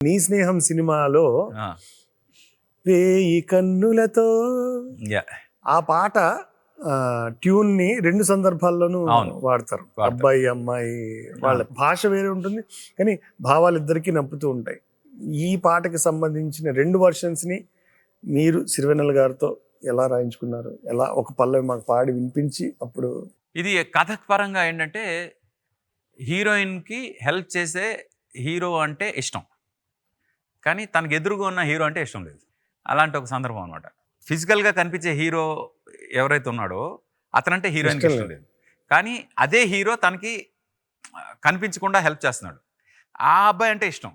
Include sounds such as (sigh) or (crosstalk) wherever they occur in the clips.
నీ స్నేహం సినిమాలో వేయి కన్నులతో యా. ఆ పాట ట్యూన్ని రెండు సందర్భాల్లోనూ వాడతారు. అబ్బాయి అమ్మాయి వాళ్ళ భాష వేరే ఉంటుంది కానీ భావాలు ఇద్దరికి నప్పుతూ ఉంటాయి. ఈ పాటకి సంబంధించిన రెండు వర్షన్స్ని మీరు సిరివెన్నెల గారితో ఎలా రాయించుకున్నారు? ఎలా ఒక పల్లవి మాకు పాడి వినిపించి అప్పుడు ఇది కథ పరంగా ఏంటంటే హీరోయిన్కి హెల్ప్ చేసే హీరో అంటే ఇష్టం. కానీ తనకు ఎదురుగా ఉన్న హీరో అంటే ఇష్టం లేదు. అలాంటి ఒక సందర్భం అనమాట ఫిజికల్గా కనిపించే హీరో ఎవరైతే ఉన్నాడో అతనంటే హీరోయిన్కి ఇష్టం ఇష్టం లేదు. కానీ అదే హీరో తనకి కనిపించకుండా హెల్ప్ చేస్తున్నాడు. ఆ అబ్బాయి అంటే ఇష్టం.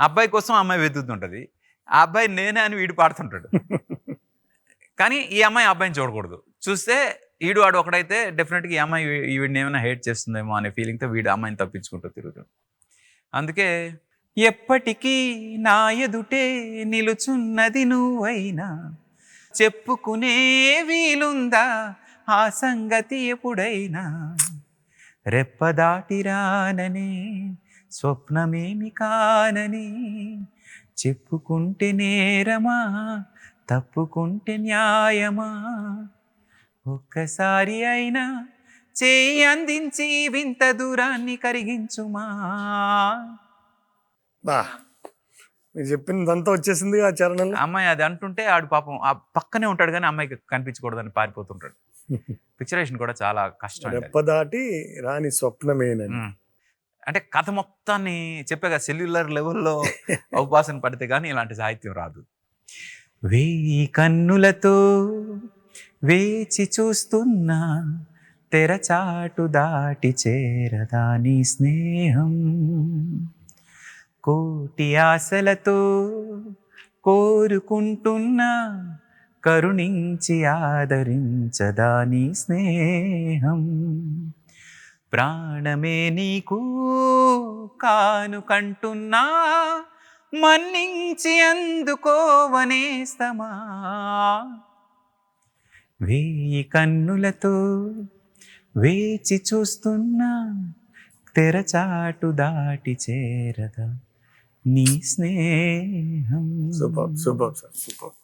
ఆ అబ్బాయి కోసం ఆ అమ్మాయి వెతుకుతుంటుంది. ఆ అబ్బాయి నేనే అని వీడు పాడుతుంటాడు. (laughs) కానీ ఈ అమ్మాయి ఆ అబ్బాయిని చూడకూడదు. చూస్తే ఈడు వాడు ఒకడైతే డెఫినెట్గా ఈ అమ్మాయి వీడిని ఏమైనా హేట్ చేస్తుందేమో అనే ఫీలింగ్తో వీడు అమ్మాయిని తప్పించుకుంటూ తిరుగుతాడు. అందుకే ఎప్పటికీ నా ఎదుటే నిలుచున్నది నువ్వైనా. చెప్పుకునే వీలుందా ఆ సంగతి ఎప్పుడైనా? రెప్పదాటిరానని స్వప్నమేమి కానని చెప్పుకుంటే నేరమా తప్పుకుంటే న్యాయమా? ఒక్కసారి అయినా చేయి అందించి వింత దూరాన్ని కరిగించుమా? బా మీరు వచ్చేసింది ఆ చరణంలో. అమ్మాయి అది అంటుంటే ఆడు పాపం ఆ పక్కనే ఉంటాడు కానీ అమ్మాయికి కనిపించకూడదని పారిపోతుంటాడు. పిక్చరేషన్ కూడా చాలా కష్టం. రెప్పదాటి రాని స్వప్నమేనని. అంటే కథ మొత్తాన్ని చెప్పాక సెల్యులర్ లెవెల్లో అవకాశం పడితే కానీ ఇలాంటి సాహిత్యం రాదు. వేయి కన్నులతో వేచి చూస్తున్నా తెరచాటు దాటి చేరదాని స్నేహం. కోటి ఆశలతో కోరుకుంటున్నా కరుణించి ఆదరించదాని స్నేహం? ప్రాణమే నీకు కానుకంటున్నా మన్నించి అందుకోవనేస్తమా వేయి కన్నులతో వేచి చూస్తున్నా తెరచాటు దాటి చేరదా? నీ స్నేహం సూపర్ సూపర్ సార్ సూపర్